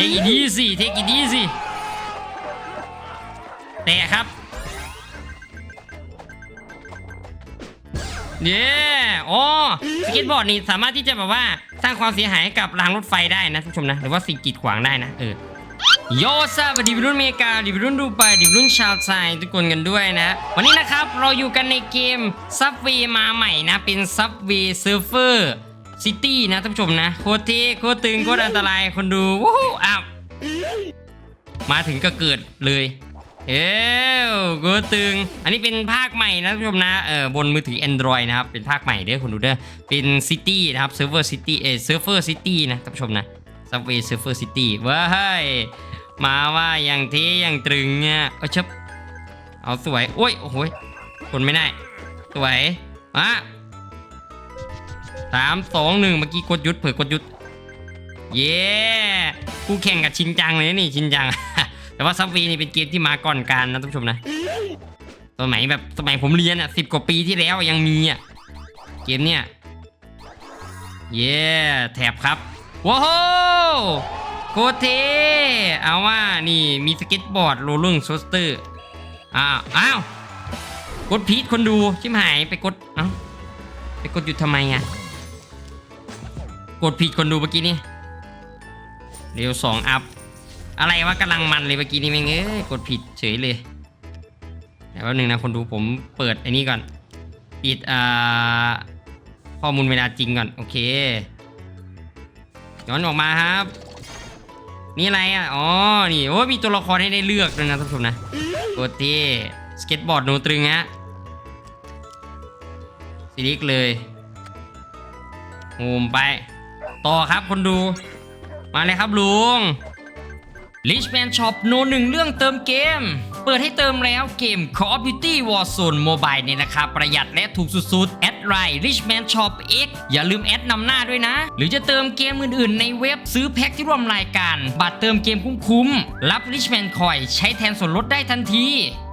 เทคอีดีสิเทคอีดีสิแตะครับเย้อ๋อสเก็ตบอร์ดนี่สามารถที่จะแบบว่าสร้างความเสียหายให้กับรางรถไฟได้นะท่านผู้ชมนะ หรือว่าสิ่งกีดขวางได้นะเออโยซาบดีวิรุ่นอเมริกาดีวิรุ่นดูไปดีวิรุ่นชาวไทยทุกคนกันด้วยนะ วันนี้นะครับเราอยู่กันในเกมซับเวมาใหม่นะ เป็นซับเวเซิร์ฟเวอร์ ซิตี้นะท่านผู้ชมนะ โคตรเท่โคตรตึงโคตรอันตรายคนดูวู้ฮู้อ้าวมาถึงก็เกิดเลยเอ้วโคตรตึง อันนี้เป็นภาคใหม่นะท่านผู้ชมนะเออบนมือถือ Android นะครับ เป็นภาคใหม่เด้อคนดูเด้อเป็นซิตี้นะครับเซิร์ฟเวอร์ซิตี้เอเซิร์ฟเวอร์ซิตี้นะท่านผู้ชมนะซับเวย์เซิร์ฟเวอร์ซิตี้ว้ายมาว่าอย่างเทอย่างตรึงเนี่ยเอาชับเอาสวยโอ้ยโอ้ยคนไม่ได้ สวยมา สามสองหนึ่งเมื่อกี้กดหยุดเผื่อกดหยุด เย้คู่แข่งกับชินจังเลยนี่ชินจัง แต่ว่าซับเวย์นี่เป็นเกมที่มาก่อนการนะท่านผู้ชมนะสมัยแบบสมัยผมเรียนอะสิบกว่าปีที่แล้วยังมีอะเกมเนี่ยเย้แถบครับว้าวโคตรเทเอาว่านี่มีสเก็ตบอร์ดโรลลิ่งโซสเตอร์อ้าวอ้าวกดพีทคนดูชิมหายไปกดเอ้าไปกดหยุดทำไมอะ กดผิดคนดูเมื่อกี้นี่เร็วสองอัพ อะไรวะกำลังมันเลยเมื่อกี้นี่แม่งเอ้ยกดผิดเฉยเลยเดี๋ยวแป๊บนึงนะคนดูผมเปิดไอ้นี่ก่อน ปิดอ่าข้อมูลเวลาจริงก่อน โอเคย้อนออกมาครับ นี่อะไรอะ อ๋อ นี่โอ้มีตัวละครให้ได้เลือกด้วยนะท่านผู้ชมนะโคตรเท่สเก็ตบอร์ดโนตรึงฮะสิลิกเลยโฮมไป ต่อครับคนดู มาเลยครับลุงลิชแมนช็อปโนหนึ่งเรื่องเติมเกม เปิดให้เติมแล้วเกม Call of Duty Warzone Mobile เนี่ยนะครับประหยัดและถูกสุดๆ แอดไลน์ Richman Shop X อย่าลืมแอดนำหน้าด้วยนะ หรือจะเติมเกมอื่นๆ ในเว็บซื้อแพ็คที่ร่วมรายการ บัตรเติมเกมคุ้มๆ รับ Richman Coin ใช้แทนส่วนลดได้ทันที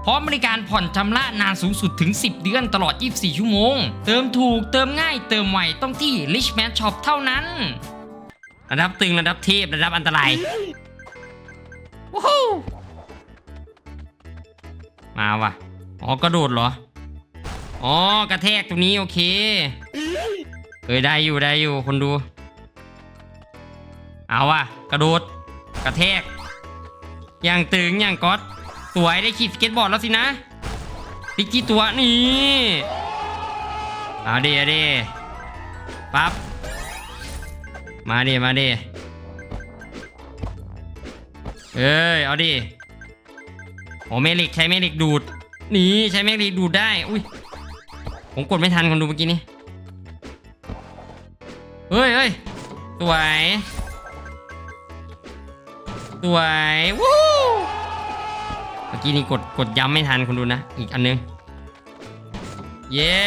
พร้อมบริการผ่อนชำระนานสูงสุดถึง 10 เดือนตลอด 24 ชั่วโมง เติมถูกเติมง่ายเติมไวต้องที่ Richman Shop เท่านั้น ระดับตึงระดับเทพระดับอันตรายว้าว มาว่ะ อ๋อกระโดดเหรอ อ๋อกระแทกตรงนี้โอเคเฮ้ยได้อยู่ได้อยู่คนดู เอาว่ะ กระโดด กระแทก อย่างตึงอย่างก๊อตสวยได้ขี่สเก็ตบอร์ดแล้วสินะติ๊กที่ตัวนี่เอาดีเอาดีปั๊บมาดิมาดิเอ้ยเอาดิ โอ้เมลิกใช้เมลิกดูดนี่ใช้เมลิกดูดได้อุ้ยผมกดไม่ทันคนดูเมื่อกี้นี้เฮ้ยเฮ้ยสวยสวยวู้เมื่อกี้นี้กดกดย้ำไม่ทันคนดูนะ อีกอันนึงเย้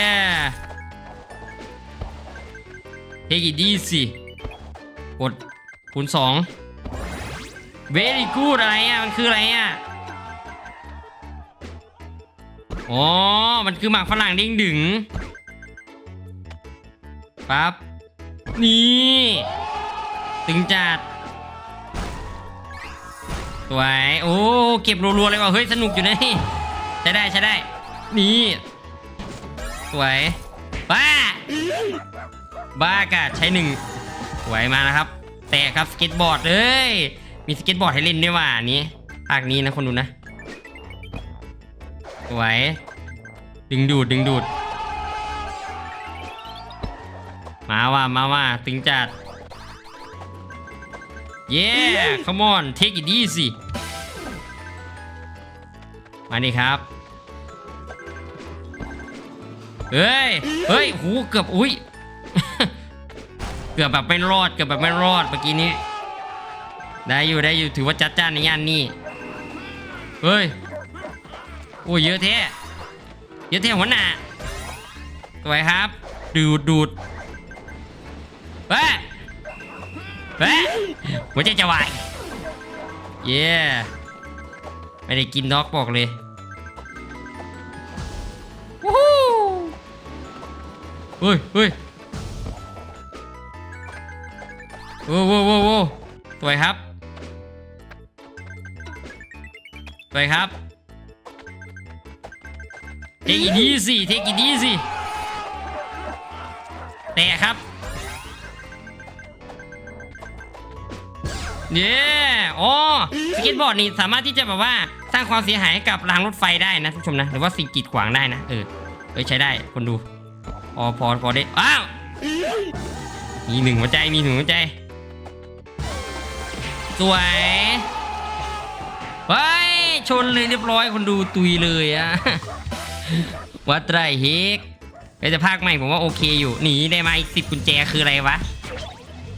เทคอีดีสิกดคูณสอง very good อะไรอะ มันคืออะไรอะ อ๋อ มันคือหมากฝรั่งเด้งดึงปั๊บ นี่ ตึงจัด สวย โอ้ เก็บรัวๆเลยว่ะ เฮ้ย สนุกอยู่นะนี่ใช้ได้ใช้ได้ นี่ สวย บ้า บ้ากะใช้หนึ่ง สวยมานะครับ แต่ครับสเก็ตบอร์ดเลยมีสเก็ตบอร์ดให้เล่นด้วยว่ะอันนี้ภาคนี้นะคนดูนะ สวย ดึงดูดดึงดูด มาว่ามาว่าตึงจัด เย้ come on take it easy มาดิครับ เฮ้ย เฮ้ย หู เกือบ อุ้ย เกือบแบบไม่รอด เกือบแบบไม่รอดเมื่อกี้นี้ ได้อยู่ ได้อยู่ ถือว่าจัดจ้านในย่านนี้ เฮ้ย อ้ยเยอะแท้เยอะแท้หัวหน้าสวยครับ ดูดดูดเฮ้ยเฮ้ยหัวใจจะวายเย้ไม่ได้กินน็อกบอกเลยวู้ฮู้เฮ้ยเฮ้ยโว้โว้โว้โว้สวยครับสวยครับ เทคอีดีสิเทคอีดีสิแตะครับเย้อ๋อสเก็ตบอร์ดนี่สามารถที่จะแบบว่าสร้างความเสียหายให้กับรางรถไฟได้นะทุกผู้ชมนะ หรือว่าสิ่งกีดขวางได้นะเออเออใช้ได้คนดูพอพอพอได้อ้าวมีหนึ่งหัวใจมีหนึ่งหัวใจสวยเฮ้ยชนเลยเรียบร้อยคนดูตุยเลยอะ วัดไรเฮกเฮ้ยแต่ภาคใหม่ผมว่าโอเคอยู่หนีได้มาอีกสิบกุญแจคืออะไรวะ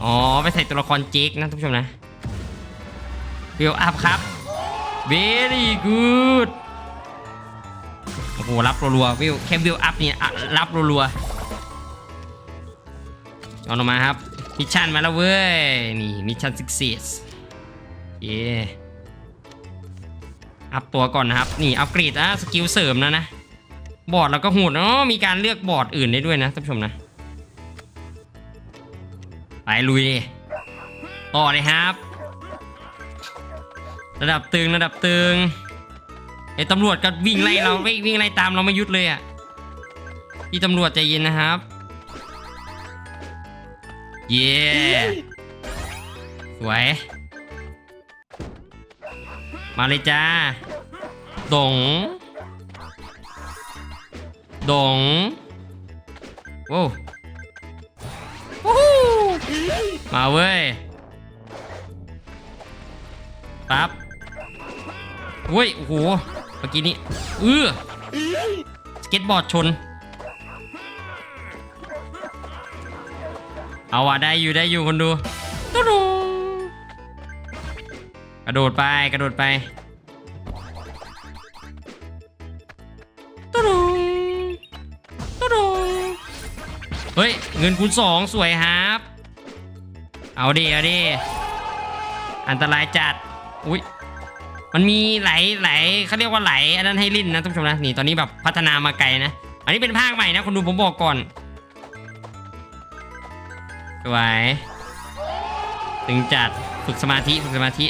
อ๋อ ไปใส่ตัวละครเจคนะทุกผู้ชมนะเบลอัพครับ very good โอ้โห รับรัวๆวิวแค่วิวอัพนี่รับรัวๆเอาลงมาครับ มิชชั่นมาแล้วเว้ย นี่ มิชชั่น success เย้อัพตัวก่อนนะครับ นี่ อัพเกรดนะสกิลเสริมนะนะ บอร์ดเราก็โหูดเนาะมีการเลือกบอร์ดอื่นได้ด้วยนะท่านผู้ชมนะ ไปลุยต่อเลยครับ ระดับตึงระดับตึงไอ้ตำรวจก็วิ่งไล่เราวิ่งวิ่งไล่ตามเราไม่หยุดเลยอะพี่ตำรวจใจเย็นนะครับ เย้สวยมาเลยจ้าดง ดงโว้ววู้ฮู้มาเว้ยปั๊บเว้ย โอ้โห เมื่อกี้นี้เออสเก็ตบอร์ดชน เอาว่ะได้อยู่ได้อยู่คนดูตุ๊ดกระโดดไปกระโดดไป เงินคูณสองสวยครับ เอาดิเอาดิอันตรายจัด อุ้ยมันมีไหลไหลเขาเรียกว่าไหลอันนั้นให้ลิ้นนะทุกผู้ชมนะนี่ตอนนี้แบบพัฒนามาไกลนะ อันนี้เป็นภาคใหม่นะคนดูผมบอกก่อนสวยถึงจัดฝึกสมาธิฝึกสมาธิ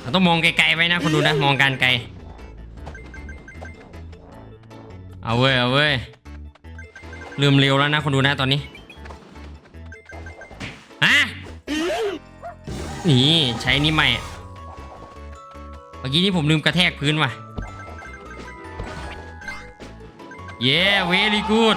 เราต้องมองไกลๆไว้นะคนดูนะมองการไกลเอาเว้ยเอาเว้ย ลืมเร็วแล้วนะคนดูนะตอนนี้อะนี่ใช้นี่ใหม่ เมื่อกี้นี้ผมลืมกระแทกพื้นว่ะ เย้เวลี่กูด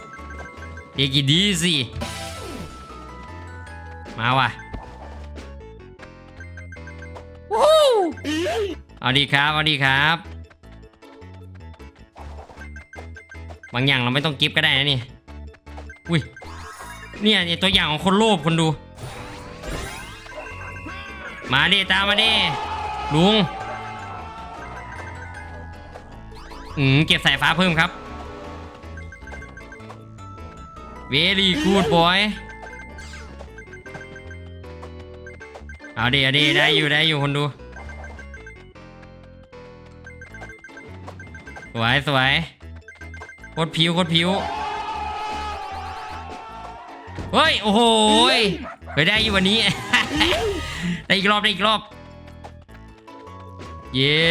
กดีสิมาว่ะวู้เอาดีครับ เอาดีครับ บางอย่างเราไม่ต้องกิฟก็ได้นะนี่ อุ้ย เนี่ยเนี่ยตัวอย่างของคนโลภคนดู มาดิตามมาดิลุง อืม เก็บสายฟ้าเพิ่มครับ very good boy เอาดีเอาดีได้อยู่ได้อยู่คนดู สวยสวยโคตรผิวโคตรผิวเฮ้ย โอ้โหยเฮ้ยได้อยู่วันนี้ ได้อีกรอบได้อีกรอบ เย่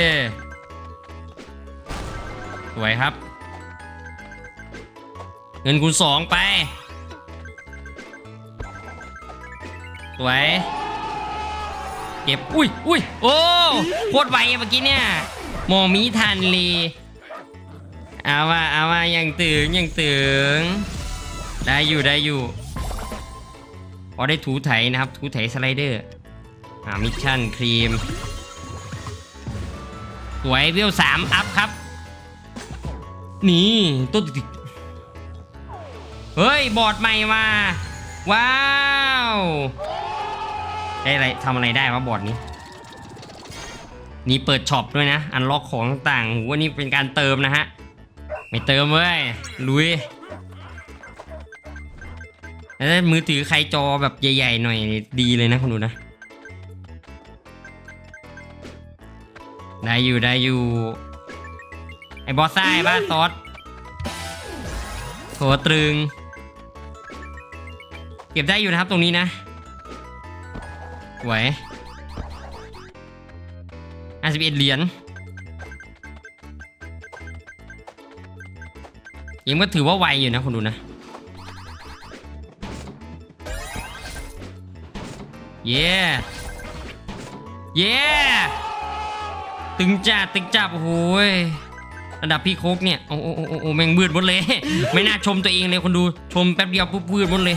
สวยครับ เงินคูณสองไป สวย เก็บ อุ้ยอุ้ยโอ้โคตรไวเมื่อกี้เนี่ยมองมีทันเลยเอาว่าเอาว่ายังตึงยังตึงได้อยู่ได้อยู่พอได้ถูไถนะครับ ถูไถสไลเดอร์อ่ามิชชั่นครีมสวยวิวสามอัพครับ นี่ต้นติด เฮ้ย บอร์ดใหม่มา ว้าวได้อะไรทำอะไรได้วะบอร์ดนี้ นี่เปิดช็อปด้วยนะ อันล็อกของต่างๆหูวันนี้เป็นการเติมนะฮะ ไม่เติมเว้ย ลุยแล้วมือถือใครจอแบบใหญ่ๆหน่อยดีเลยนะคุณดูนะ ได้อยู่ได้อยู่ ไอ้บอสไอ้บ้าซอสโถตรึง เก็บได้อยู่นะครับตรงนี้นะไหวห้าสิบเอ็ดเหรียญยังก็ถือว่าไวอยู่นะคุณดูนะ เย้เย้ตึงจัดตึงจับโอ้ยระดับพี่โคกเนี่ย โอ้โอ้โอ้โอ้โอ้แม่งมืดหมดเลย ไม่น่าชมตัวเองเลยคนดูชมแป๊บเดียวปุ๊บมืดหมดเลย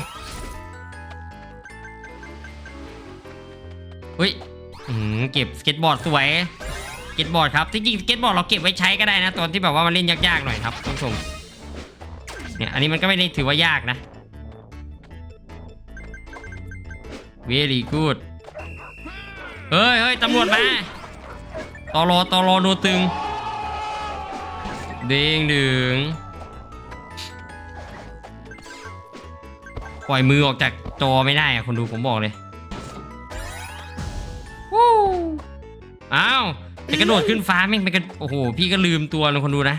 เฮ้ยเก็บสเก็ตบอร์ดสวยสเก็ตบอร์ดครับที่จริงสเก็ตบอร์ดเราเก็บไว้ใช้ก็ได้นะตอนที่แบบว่ามันเล่นยากๆหน่อยครับท่านผู้ชมเนี่ยอันนี้มันก็ไม่ได้ถือว่ายากนะ very good เฮ้ยเฮ้ยตำรวจมาตอรอตอรอโนตึงเด้งดึงปล่อยมือออกจากจอไม่ได้อะคนดูผมบอกเลย จะกระโดดขึ้นฟ้าแม่งไปกันโอ้โห พี่ก็ลืมตัวนะคนดูนะ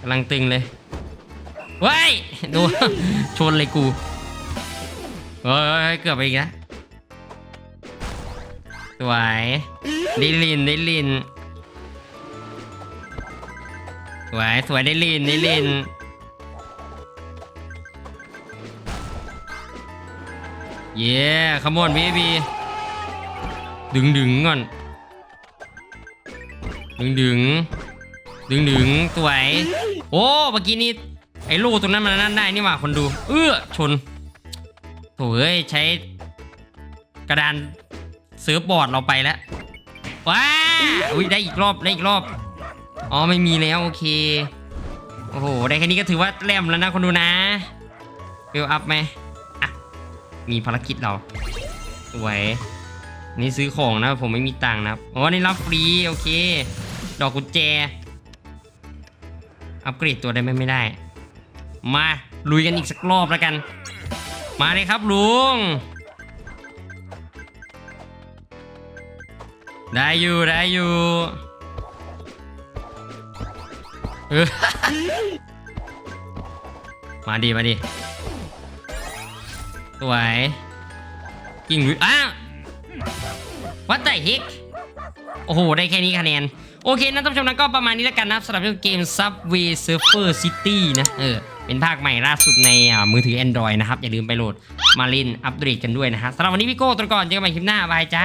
กำลังตึงเลยเว้ยดูชนเลยกูเฮ้ยเกือบไปอีกนะสวยได้ลินได้ลินสวยสวยได้ลินได้ลินเย้ขมอนบีบีดึงดึงก่อน ดึงดึงดึงดึงสวย โอ้เมื่อกี้นี้ไอ้ลูกตรงนั้นมันนั่นได้นี่หว่าคนดู เอื้อชนโถ่เอ้ยใช้กระดานเซิร์ฟบอร์ดเราไปแล้วว้าอุ้ยได้อีกรอบได้อีกรอบอ๋อไม่มีแล้วโอเคโอ้โหได้แค่นี้ก็ถือว่าแหลมแล้วนะคนดูนะเฟลอัพไหมอะมีภารกิจเราสวยนี่ซื้อของนะผมไม่มีตังค์นะอ๋อนี่รับฟรีโอเค ดอกกุญแจ อัปเกรดตัวได้ไหมไม่ได้ มาลุยกันอีกสักรอบแล้วกัน มาเลยครับลุง ได้อยู่ได้อยู่มาดีมาดีสวยกิ่งหรืออ้าววัดไตฮิกโอ้โห ได้แค่นี้คะแนน โอเคนะท่านผู้ชมนะก็ประมาณนี้แล้วกันนะครับสำหรับเกม Subway Surfer City นะเออเป็นภาคใหม่ล่าสุดในอ่ามือถือ Android นะครับ อย่าลืมไปโหลดมาเล่นอัปเดตกันด้วยนะฮะสำหรับวันนี้พี่โก้ตัวก่อนเจอกันใหม่คลิปหน้าบายจ้า